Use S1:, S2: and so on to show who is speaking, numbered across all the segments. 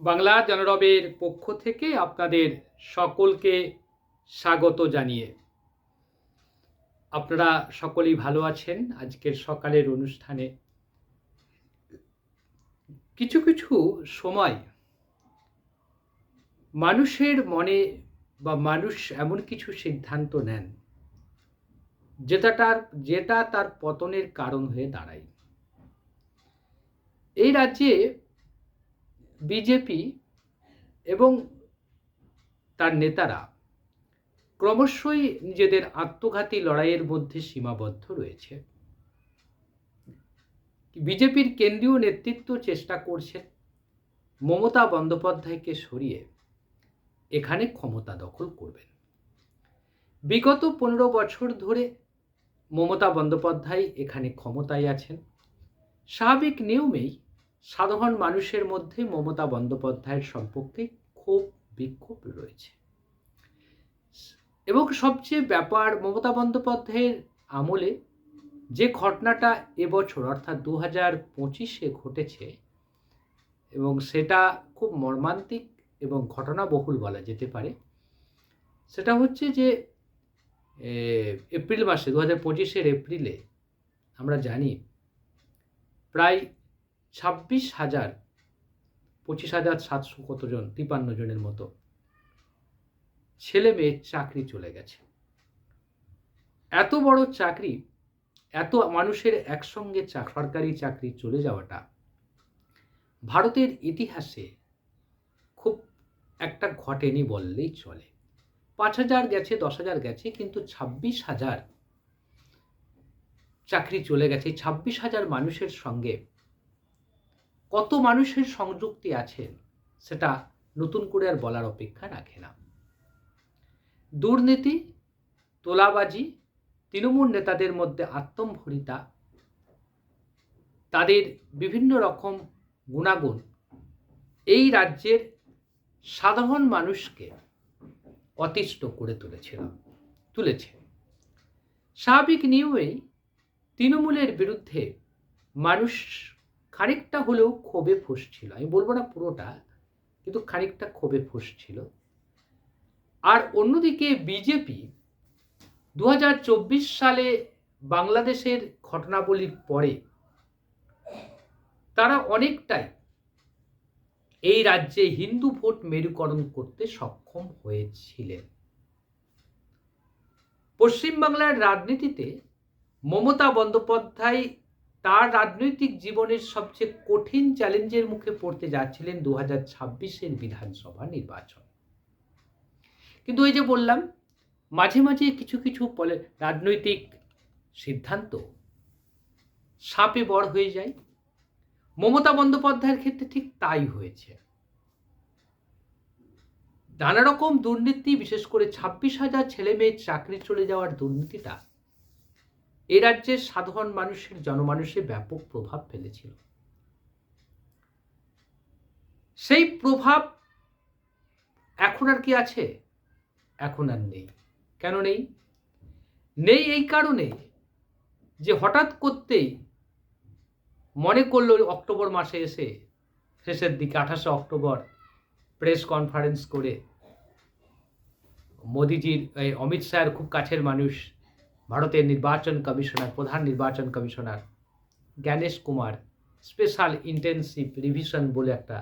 S1: বাংলা জনরবের পক্ষ থেকে আপনাদের সকলকে স্বাগত জানিয়ে। আপনারা সকলেই ভালো আছেন আজকের সকালের অনুষ্ঠানে। কিছু কিছু সময় মানুষের মনে বা মানুষ এমন কিছু সিদ্ধান্ত নেন, যেটা তার যেটা তার পতনের কারণ হয়ে দাঁড়ায়। এই রাজ্যে বিজেপি এবং তার নেতারা ক্রমশই নিজেদের আত্মঘাতী লড়াইয়ের মধ্যে সীমাবদ্ধ রয়েছে। বিজেপির কেন্দ্রীয় নেতৃত্ব চেষ্টা করছেন মমতা বন্দ্যোপাধ্যায়কে সরিয়ে এখানে ক্ষমতা দখল করবেন। বিগত পনেরো বছর ধরে মমতা বন্দ্যোপাধ্যায় এখানে ক্ষমতায় আছেন। স্বাভাবিক নিয়মেই সাধারণ মানুষের মধ্যে মমতা বন্দ্যোপাধ্যায়ের সম্পর্কে ক্ষোভ বিক্ষোভ রয়েছে। এবং সবচেয়ে ব্যাপার, মমতা বন্দ্যোপাধ্যায়ের আমলে যে ঘটনাটা এবছর, অর্থাৎ দু হাজার পঁচিশে ঘটেছে, এবং সেটা খুব মর্মান্তিক এবং ঘটনাবহুল বলা যেতে পারে, সেটা হচ্ছে যে এপ্রিল মাসে দু হাজার পঁচিশের এপ্রিলে, আমরা জানি, প্রায় ছাব্বিশ হাজার, পঁচিশ হাজার সাতশো কতজন তিপান্ন জনের মতো ছেলে মেয়ের চাকরি চলে গেছে। এত বড় চাকরি, এত মানুষের একসঙ্গে সরকারি চাকরি চলে যাওয়াটা ভারতের ইতিহাসে খুব একটা ঘটেনি বললেই চলে। পাঁচ হাজার গেছে, দশ হাজার গেছে, কিন্তু ছাব্বিশ হাজার চাকরি চলে গেছে। ছাব্বিশ হাজার মানুষের সঙ্গে কত মানুষের সংযুক্তি আছে সেটা নতুন করে আর বলার অপেক্ষা রাখে না। দুর্নীতি, তোলাবাজি, তৃণমূল নেতাদের মধ্যে আত্মম্ভরিতা, তাদের বিভিন্ন রকম গুণাগুণ, এই রাজ্যের সাধারণ মানুষকে অতিষ্ঠ করে তুলেছিল, তুলেছে। স্বাভাবিক নিয়মেই তৃণমূলের বিরুদ্ধে মানুষ খানিকটা হলেও ক্ষোভে ফুসছিল। আমি বলব না পুরোটা, কিন্তু খানিকটা ক্ষোভে ফুসছিল। আর অন্যদিকে বিজেপি দু হাজার চব্বিশ সালে বাংলাদেশের ঘটনাবলীর পরে তারা অনেকটাই এই রাজ্যে হিন্দু ভোট মেরুকরণ করতে সক্ষম হয়েছিলেন। পশ্চিমবাংলার রাজনীতিতে মমতা বন্দ্যোপাধ্যায় তার রাজনৈতিক জীবনের সবচেয়ে কঠিন চ্যালেঞ্জের মুখে পড়তে যাচ্ছিলেন দু হাজার ছাব্বিশের বিধানসভা নির্বাচন। কিন্তু ওই যে বললাম, মাঝে মাঝে কিছু কিছু রাজনৈতিক সিদ্ধান্ত সাপে বড় হয়ে যায়। মমতা বন্দ্যোপাধ্যায়ের ক্ষেত্রে ঠিক তাই হয়েছে। নানা রকম দুর্নীতি, বিশেষ করে ছাব্বিশ হাজার ছেলে মেয়ের চাকরি চলে যাওয়ার দুর্নীতিটা এ রাজ্যের সাধারণ মানুষের জনমানুষে ব্যাপক প্রভাব ফেলেছিল। সেই প্রভাব এখন আর কি আছে? এখন আর নেই। কেন নেই? নেই এই কারণে যে হঠাৎ করতেই মনে করল অক্টোবর মাসে এসে শেষের দিকে, আঠাশে অক্টোবর প্রেস কনফারেন্স করে মোদিজির অমিত শাহের খুব কাছের মানুষ ভারতের নির্বাচন কমিশনার, প্রধান নির্বাচন commissioner Gyanesh Kumar, special intensive revision বলে একটা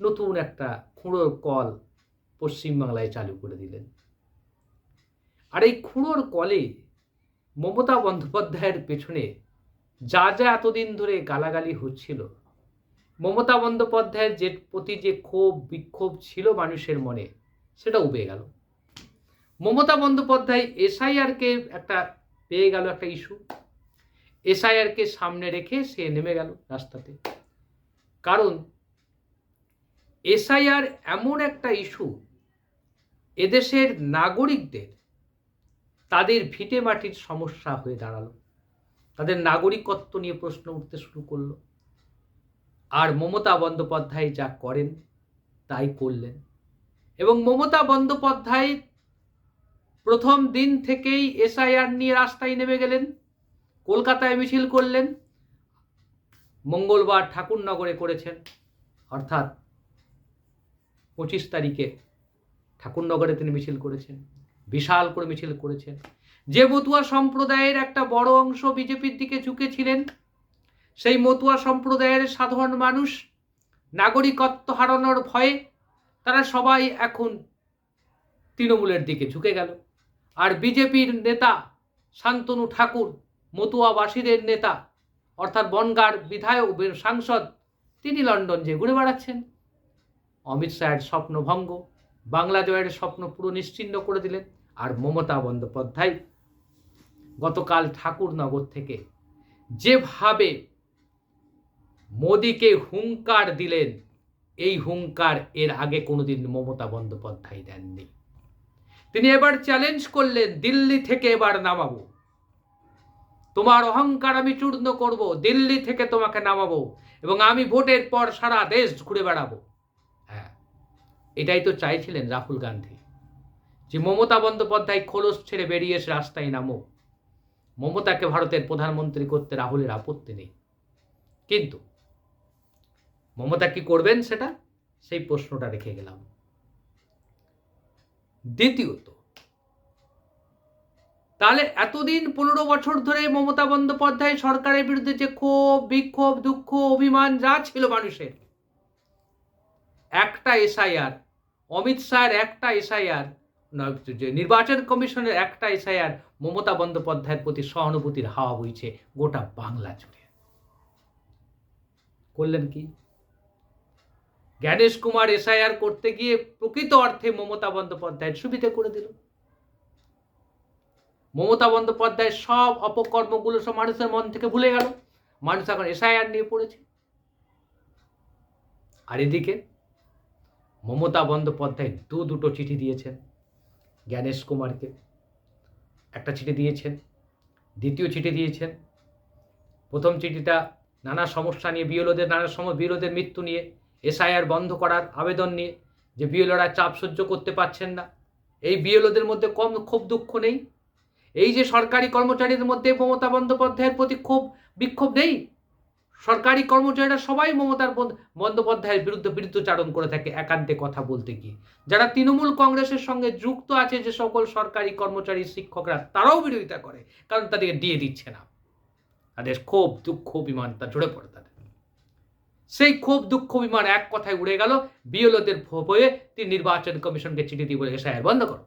S1: নতুন একটা খুঁড়োর কল পশ্চিমবাংলায় চালু করে দিলেন। আর এই খুঁড়োর কলে মমতা বন্দ্যোপাধ্যায়ের পেছনে যা যা এতদিন ধরে গালাগালি হচ্ছিল, মমতা বন্দ্যোপাধ্যায়ের যে প্রতি যে ক্ষোভ, বিক্ষোভ ছিল মানুষের মনে, সেটা উবে গেল। মমতা বন্দ্যোপাধ্যায় এসআইআরকে একটা পেয়ে গেল একটা ইস্যু। এসআইআরকে সামনে রেখে সে নেমে গেল রাস্তাতে। কারণ এসআইআর এমন একটা ইস্যু, এদেশের নাগরিকদের তাদের ভিটে মাটির সমস্যা হয়ে দাঁড়াল। তাদের নাগরিকত্ব নিয়ে প্রশ্ন উঠতে শুরু করল। আর মমতা বন্দ্যোপাধ্যায় যা করেন তাই করলেন। এবং মমতা বন্দ্যোপাধ্যায় প্রথম দিন থেকেই এসআইআর নিয়ে রাস্তায় নেমে গেলেন, কলকাতায় মিছিল করলেন, মঙ্গলবার ঠাকুরনগরে করেছেন, অর্থাৎ পঁচিশ তারিখে ঠাকুরনগরে তিনি মিছিল করেছেন, বিশাল করে মিছিল করেছেন। যে মতুয়া সম্প্রদায়ের একটা বড় অংশ বিজেপির দিকে ঝুঁকেছিলেন, সেই মতুয়া সম্প্রদায়ের সাধারণ মানুষ নাগরিকত্ব হারানোর ভয়ে তারা সবাই এখন তৃণমূলের দিকে ঝুঁকে গেল। আর বিজেপির নেতা শান্তনু ঠাকুর, মতুয়াবাসীদের নেতা, অর্থাৎ বনগার বিধায়ক সাংসদ, তিনি লন্ডন যে ঘুরে বেড়াচ্ছেন। অমিত শাহের স্বপ্নভঙ্গ বাংলা জয়ের স্বপ্ন পুরো নিশ্চিন্ন করে দিলেন। আর মমতা বন্দ্যোপাধ্যায় গতকাল ঠাকুরনগর থেকে যেভাবে মোদীকে হুঙ্কার দিলেন, এই হুঙ্কার এর আগে কোনোদিন মমতা বন্দ্যোপাধ্যায় দেননি। তিনি এবার চ্যালেঞ্জ করলেন, দিল্লি থেকে এবার নামাবো। তোমার অহংকার আমি চূর্ণ করব, দিল্লি থেকে তোমাকে নামাবো এবং আমি ভোটের পর সারা দেশ ঘুরে বেড়াবো। হ্যাঁ এটাই তো চাইছিলেন রাহুল গান্ধী। যে মমতা বন্দ্যোপাধ্যায় খোলস ছেড়ে বেরিয়ে এসে রাস্তায় নামো। মমতাকে ভারতের প্রধানমন্ত্রী করতে রাহুলের আপত্তি নেই। কিন্তু মমতা কি করবেন সেটা? সেই প্রশ্নটা রেখে গেলাম। দ্বিতীয়ত, তাহলে এতদিন পনেরো বছর ধরে মমতা বন্দ্যোপাধ্যায় সরকারের বিরুদ্ধে যে ক্ষোভ, বিক্ষোভ, দুঃখ, অভিমান যা ছিল মানুষের, একটা এসআইআর, অমিত শাহের একটা এসআইআর যে নির্বাচন কমিশনের একটা এসআইআর মমতা বন্দ্যোপাধ্যায়ের প্রতি সহানুভূতির হাওয়া বইছে গোটা বাংলা জুড়ে। করলেন কি? জ্ঞানেশ কুমার এসআইআর করতে গিয়ে প্রকৃত অর্থে মমতা বন্দ্যোপাধ্যায়ের সুবিধা করে দিল। মমতা বন্দ্যোপাধ্যায় সব অপকর্মগুলো সব মানুষের মন থেকে ভুলে গেল। মানুষ এখন এসআইআর নিয়ে পড়েছে। আর এদিকে মমতা বন্দ্যোপাধ্যায় দু দুটো চিঠি দিয়েছেন জ্ঞানেশ কুমারকে। একটা চিঠি দিয়েছেন, দ্বিতীয় চিঠি দিয়েছেন। প্রথম চিঠিটা নানা সমস্যা নিয়ে বিএলওদের নানা সময় বিএলওদের মৃত্যু নিয়ে এসআইআর বন্ধ করার আবেদন নিয়ে যে বিএলওরা চাপ সহ্য করতে পারছেন না। এই বিএলওদের মধ্যে কম ক্ষোভ দুঃখ নেই। এই যে সরকারি কর্মচারীদের মধ্যে মমতা বন্দ্যোপাধ্যায়ের প্রতি ক্ষোভ বিক্ষোভ নেই। সরকারি কর্মচারীরা সবাই মমতার বন্দ্যোপাধ্যায়ের বিরুদ্ধে বিরুদ্ধচারণ করে থাকে একান্তে কথা বলতে গিয়ে। যারা তৃণমূল কংগ্রেসের সঙ্গে যুক্ত আছে যে সকল সরকারি কর্মচারী, শিক্ষকরা, তারাও বিরোধিতা করে, কারণ তাদেরকে দিয়ে দিচ্ছে না। তাদের ক্ষোভ দুঃখ বিমান তা ঝরে পড়ে তাদের। সেই ক্ষোভ দুঃখ বিমান এক কথায় উড়ে গেল। বিএলওদের বয়ে তিনি নির্বাচন কমিশনকে চিঠি দিয়ে বলে এসআইআর বন্ধ করো।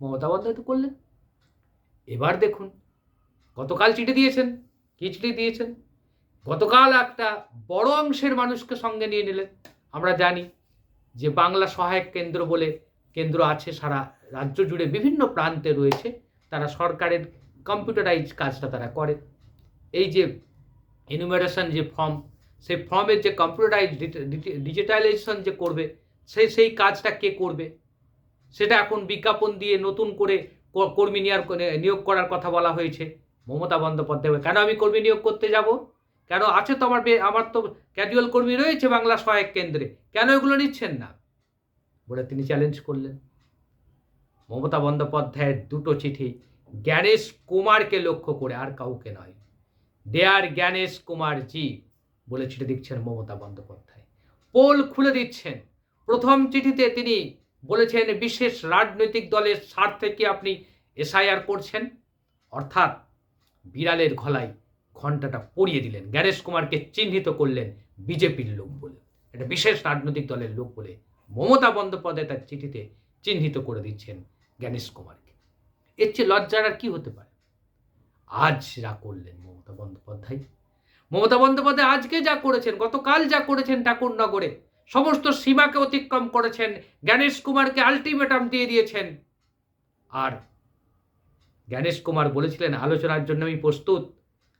S1: মমতা বন্দ্যোপাধ্যায় করলেন। এবার দেখুন, গতকাল চিঠি দিয়েছেন। কি চিঠি দিয়েছেন? গতকাল একটা বড় অংশের মানুষকে সঙ্গে নিয়ে নিলেন। আমরা জানি যে বাংলা সহায়ক কেন্দ্র বলে কেন্দ্র আছে সারা রাজ্য জুড়ে, বিভিন্ন প্রান্তে রয়েছে। তারা সরকারের কম্পিউটারাইজ কাজটা তারা করে। এই যে ইনুমেরেশন যে ফর্ম সেই ফর্মের যে কম্পিউটারাইজ ডিজিটালাইজেশন যে করবে, সেই সেই কাজটা কে করবে? সেটা এখন বিজ্ঞাপন দিয়ে নতুন করে কর্মী নিয়োগ নিয়োগ করার কথা বলা হয়েছে মমতা বন্দ্যোপাধ্যায় কেন আমি কর্মী নিয়োগ করতে যাব? কেন আছে তো আমার আমার তো ক্যাজুয়াল কর্মী রয়েছে বাংলা সহায়ক কেন্দ্রে। কেন এগুলো নিচ্ছেন না? বলে তিনি চ্যালেঞ্জ করলেন। মমতা বন্দ্যোপাধ্যায়ের দুটো চিঠি, জ্ঞানেশ কুমারকে লক্ষ্য করে আর কাউকে নয়। দেয়ার জ্ঞানেশ কুমার জি বলে চিঠি দিচ্ছেন মমতা বন্দ্যোপাধ্যায়। পোল খুলে দিচ্ছেন। প্রথম চিঠিতে তিনি বলেছেন, বিশেষ রাজনৈতিক দলের স্বার্থে কি আপনি এসআইআর করছেন? অর্থাৎ বিড়ালের গলায় ঘণ্টাটা পরিয়ে দিলেন। জ্ঞানেশ কুমারকে চিহ্নিত করলেন বিজেপির লোক বলে। এটা বিশেষ রাজনৈতিক দলের লোক বলে মমতা বন্দ্যোপাধ্যায় তার চিঠিতে চিহ্নিত করে দিচ্ছেন জ্ঞানেশ কুমারকে। এর চেয়ে লজ্জার আর কি হতে পারে? আজ যা করলেন মমতা বন্দ্যোপাধ্যায় মমতা বন্দ্যোপাধ্যায় আজকে যা করেছেন, গতকাল যা করেছেন ঠাকুরনগরে, সমস্ত সীমাকে অতিক্রম করেছেন, জ্ঞানেশ কুমারকে আলটিমেটাম দিয়ে দিয়েছেন। আর জ্ঞানেশ কুমার বলেছিলেন, আলোচনার জন্য আমি প্রস্তুত।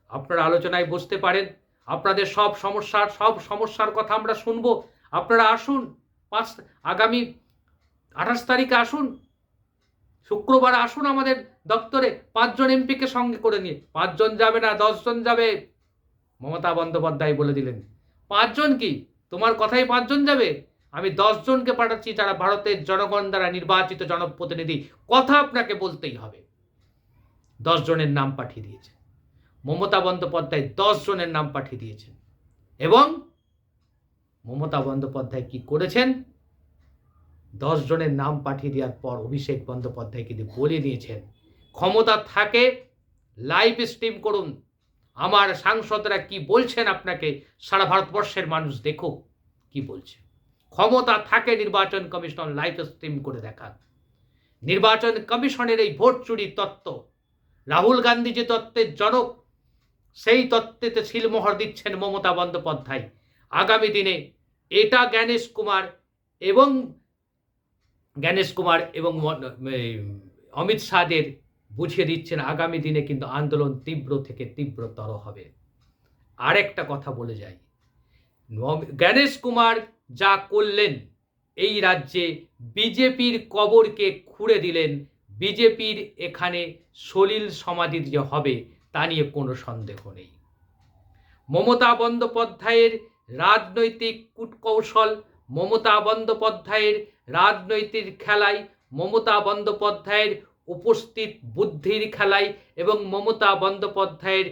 S1: আপনারা আলোচনায় বসতে পারেন, আপনাদের সব সমস্যার সব সমস্যার কথা আমরা শুনব। আপনারা আসুন, পাঁচ, আগামী আঠাশ তারিখে আসুন। শুক্রবার আসুন আমাদের দপ্তরে, পাঁচজন এমপিকে সঙ্গে করে নিয়ে। পাঁচজন যাবে না, দশজন যাবে। মমতা বন্দ্যোপাধ্যায় বলে দিলেন, পাঁচজন কি? তোমার কথাই পাঁচজন যাবে? আমি দশজনকে পাঠাচ্ছি যারা ভারতের জনগণ দ্বারা নির্বাচিত জনপ্রতিনিধি। কথা আপনাকে বলতেই হবে। জনের নাম পাঠিয়ে দিয়েছে। মমতা বন্দ্যোপাধ্যায় জনের নাম পাঠিয়ে দিয়েছেন। এবং মমতা বন্দ্যোপাধ্যায় কি করেছেন? জনের নাম পাঠিয়ে দেওয়ার পর অভিষেক বন্দ্যোপাধ্যায় কিন্তু বলে দিয়েছেন, ক্ষমতা থাকে, লাইভ স্ট্রিম করুন। আমার সাংসদরা কি বলছেন আপনাকে? সারা ভারতবর্ষের মানুষ দেখো কি বলছে। ক্ষমতা থাকে নির্বাচন কমিশন লাইভ স্ট্রিম করে দেখান নির্বাচন কমিশনের এই ভোট চুরি তত্ত্ব, রাহুল গান্ধী যে তত্ত্বের জনক, সেই তত্ত্বেতে শিলমোহর দিচ্ছেন মমতা বন্দ্যোপাধ্যায়। আগামী দিনে এটা জ্ঞানেশ কুমার এবং জ্ঞানেশ কুমার এবং অমিত শাহদের বুঝিয়ে দিচ্ছেন, আগামী দিনে কিন্তু আন্দোলন তীব্র থেকে তীব্রতর হবে। আরেকটা কথা বলে যাই। জ্ঞানেশ কুমার যা করলেন, এই রাজ্যে বিজেপির কবরকে খুঁড়ে দিলেন, বিজেপির এখানে সলিল সমাধি যে হবে, তা নিয়ে কোনো সন্দেহ নেই। মমতা বন্দ্যোপাধ্যায়ের রাজনৈতিক কূটকৌশল, মমতা বন্দ্যোপাধ্যায়ের রাজনৈতিক খেলায় মমতা বন্দ্যোপাধ্যায়ের উপস্থিত বুদ্ধির খেলায় এবং মমতা বন্দ্যোপাধ্যায়ের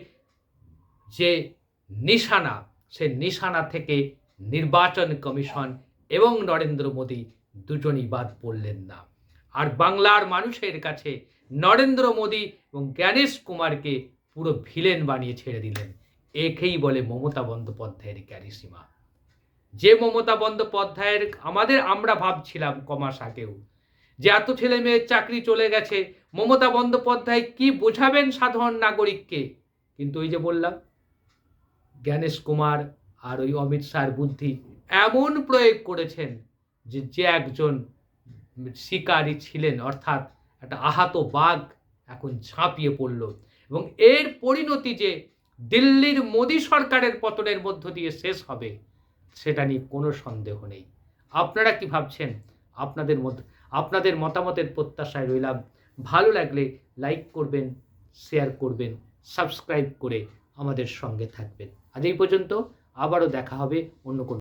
S1: যে নিশানা, সে নিশানা থেকে নির্বাচন কমিশন এবং নরেন্দ্র মোদী দুজনই বাদ পড়লেন না। আর বাংলার মানুষের কাছে নরেন্দ্র মোদী এবং জ্ঞানেশ কুমারকে পুরো ভিলেন বানিয়ে ছেড়ে দিলেন। একেই বলে মমতা বন্দ্যোপাধ্যায়ের ক্যারিসিমা। যে মমতা বন্দ্যোপাধ্যায়ের আমাদের আমরা ভাবছিলাম কমাস আগেও যে এত ছেলে মেয়ের চাকরি চলে গেছে, মমতা বন্দ্যোপাধ্যায় কি বোঝাবেন সাধারণ নাগরিককে? কিন্তু ওই যে বললাম, জ্ঞানেশ কুমার আর ওই অমিত শাহর বুদ্ধি এমন প্রয়োগ করেছেন যে যে একজন শিকারী ছিলেন, অর্থাৎ একটা আহত বাঘ এখন ঝাঁপিয়ে পড়ল। এবং এর পরিণতি যে দিল্লির মোদী সরকারের পতনের মধ্য দিয়ে শেষ হবে, সেটা নিয়ে কোনো সন্দেহ নেই। আপনারা কি ভাবছেন? আপনাদের মধ্যে আপনাদের মতামতের প্রত্যাশায় রইলাম। ভালো লাগলে লাইক করবেন, শেয়ার করবেন, সাবস্ক্রাইব করে আমাদের সঙ্গে থাকবেন। আজ এই পর্যন্ত আবারও দেখা হবে অন্য কোনো